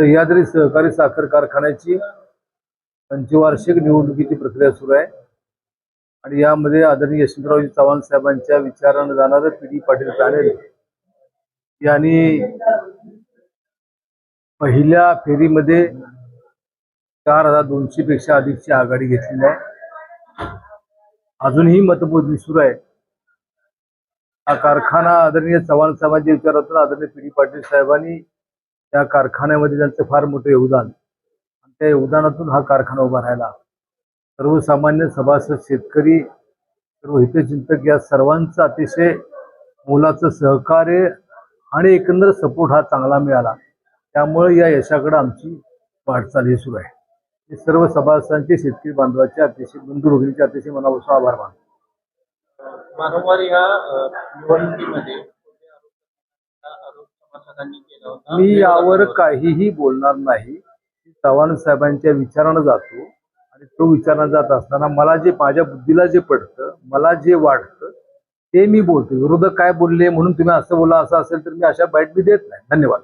सह्याद्री सहकारी साखर कारखान्याची पंचवार्षिक निवडणुकीची प्रक्रिया सुरू आहे. आणि यामध्ये आदरणीय यशवंतरावजी चव्हाण साहेबांच्या विचारानं जाणारं पी डी पाटील पॅनेल यांनी पहिल्या फेरीमध्ये चार हजार दोनशे पेक्षा अधिकची आघाडी घेतलेली आहे. अजूनही मतमोजणी सुरू आहे. हा कारखाना आदरणीय चव्हाण साहेबांच्या विचारातून आदरणीय पी डी पाटील साहेबांनी त्या कारखान्यामध्ये त्यांचं फार मोठं योगदान. आणि त्या योगदानातून हा कारखाना उभा राहिला. सर्वसामान्य सभासद शेतकरी सर्व हितचिंतक या सर्वांचं अतिशय मोलाचं सहकार्य आणि एकंदर सपोर्ट हा चांगला मिळाला. त्यामुळे या यशाकडे आमची वाटचाल ही सुरू आहे. हे सर्व सभासदांचे शेतकरी बांधवाचे अतिशय बंधू भगिनीचे अतिशय मनापासून आभार मानतो. वारंवार या निवडणुकीमध्ये मी यावर काहीही बोलणार नाही. मी चव्हाण साहेबांच्या विचारानं जातो आणि तो विचारानं जात असताना मला जे माझ्या बुद्धीला जे पडतं मला जे वाटतं ते मी बोलतो. विरोधक काय बोलले म्हणून तुम्ही असं बोला असं असेल तर मी अशा बाईट मी देत नाही. धन्यवाद.